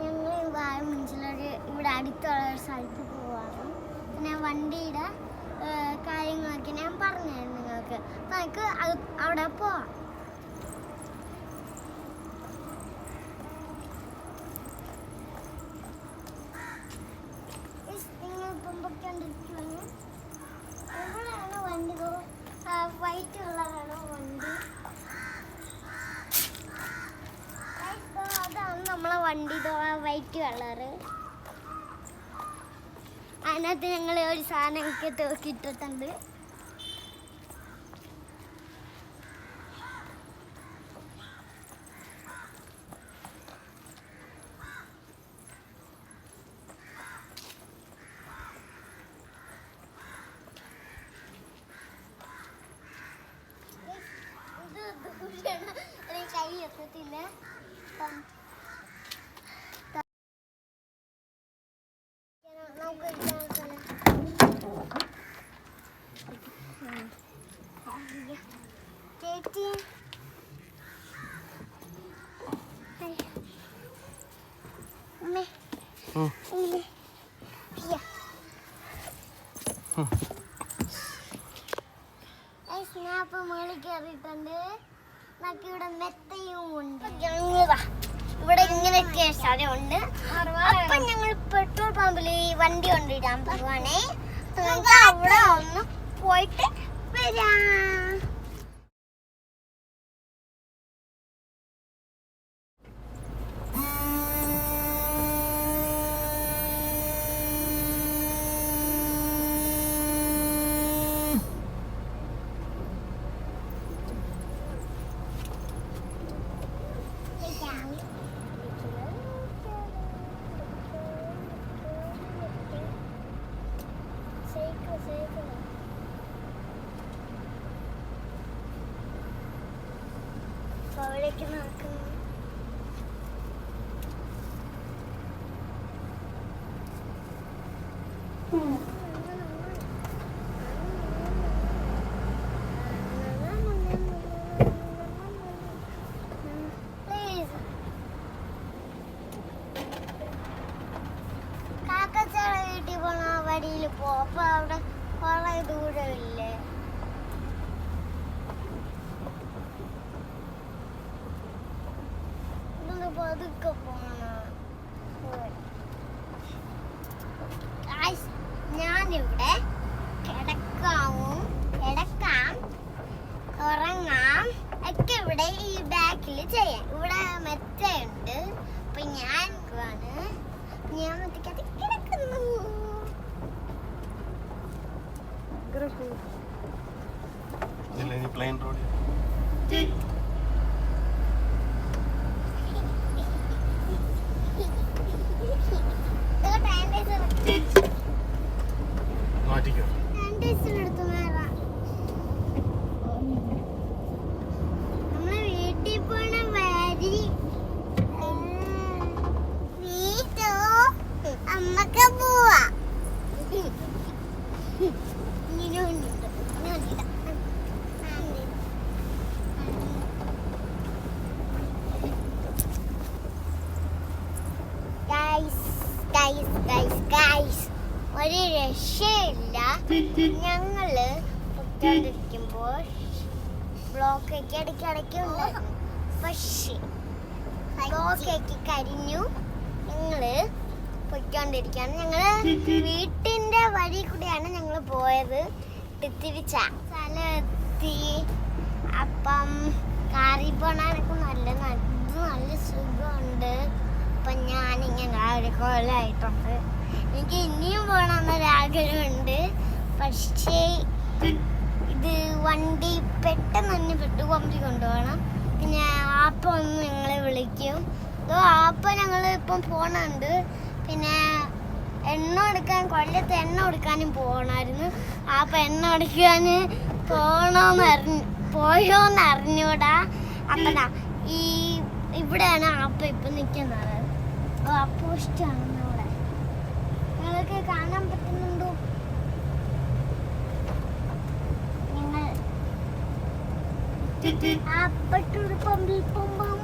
ഞങ്ങൾ വാഴമുഞ്ചിലൊരു ഇവിടെ അടുത്തുള്ള ഒരു സ്ഥലത്ത് പോവാറ് പിന്നെ വണ്ടിയുടെ കാര്യങ്ങളൊക്കെ ഞാൻ പറഞ്ഞുതരാം നിങ്ങൾക്ക്. അപ്പം നമുക്ക് അവിടെ പോവാം Guys, നിങ്ങളിപ്പം പൊയ്ക്കൊണ്ടിരിക്കുകയാണ്. ഇവിടെയാണ് വണ്ടി വൈറ്റ് കളറാണ് വണ്ടി Guys, ദാ അതാണ് നമ്മളെ വണ്ടി വൈറ്റ് കളറ്. അതിനകത്ത് ഞങ്ങൾ ഒരു സാധനമൊക്കെ തൂക്കിയിട്ടിട്ടുണ്ട്. കൈ എത്തത്തില്ല. ഇപ്പൊ മുകളിൽ കയറിയിട്ടുണ്ട് ഇവിടെ മെത്തയും ഉണ്ട് ഞങ്ങളിതാ ഇവിടെ ഇങ്ങനെയൊക്കെ സ്ഥലമുണ്ട് അപ്പൊ ഞങ്ങൾ പെട്രോൾ പമ്പിൽ ഈ വണ്ടി കൊണ്ടിടാൻ പോവാണേ നമുക്ക് അവിടെ ഒന്ന് പോയിട്ട് വരാം അവിടേക്ക് നോക്കുന്നു. കാക്കച്ചാള വീട്ടിൽ പോണ വഴിയിൽ പോ. അപ്പൊ അവിടെ കുറെ ദൂരമില്ലേ? പതുക്കെ പോണം. Guys, ഞാനിവിടെ കിടക്കാവും കിടക്കാം ഉറങ്ങാം ഒക്കെ ഇവിടെ ഈ ബാക്കിൽ ചെയ്യാം. ഇവിടെ മെത്തയുണ്ട് അപ്പൊ ഞാൻ ഞാൻ മെത്തക്കകത്ത് കിടക്കുന്നു. പ്ലെയിൻ റോഡ് ഒരു രക്ഷയില്ല. ഞങ്ങൾ പൊയ്ക്കൊണ്ടിരിക്കുമ്പോൾ ബ്ലോക്ക് ഒക്കെ ഇടയ്ക്കിടയ്ക്ക് ഉണ്ടായിരുന്നു പക്ഷേ ബ്ലോക്ക് ഒക്കെ കരിഞ്ഞു. ഞങ്ങൾ പൊയ്ക്കൊണ്ടിരിക്കുകയാണ് ഞങ്ങൾ വീട്ടിന്റെ വഴി കൂടെയാണ് ഞങ്ങൾ പോയത്. തിരിച്ച സ്ഥലത്തി അപ്പം കാറി നല്ല നല്ല സുഖമുണ്ട്. അപ്പം ഞാനിങ്ങനെ ഒരു കൊല്ലമായിട്ടുണ്ട് എനിക്ക് ഇനിയും പോകണമെന്നൊരു ആഗ്രഹമുണ്ട്. പക്ഷേ ഇത് വണ്ടി പെട്ടെന്ന് തന്നെ പെട്രോൾ പമ്പിൽ കൊണ്ടുപോകണം. പിന്നെ ആപ്പ ഒന്ന് ഞങ്ങളെ വിളിക്കും. ഇതോ ആപ്പ ഞങ്ങൾ ഇപ്പം പോണുണ്ട്. പിന്നെ എണ്ണ എടുക്കാൻ കൊല്ലത്ത് എണ്ണ എടുക്കാനും പോകണമായിരുന്നു. ആപ്പ എണ്ണ എടുക്കാൻ പോണോന്ന് അറിഞ്ഞു പോയോന്ന് അറിഞ്ഞൂടാ. ഈ ഇവിടെയാണ് ആപ്പ ഇപ്പം നിൽക്കുന്നത്. പോസ്റ്റാണ് ഇവിടെ നിങ്ങൾക്ക് കാണാൻ പറ്റുന്നുണ്ടോ? നിങ്ങൾ പെട്രോൾ പമ്പിൽ പോകുമ്പോൾ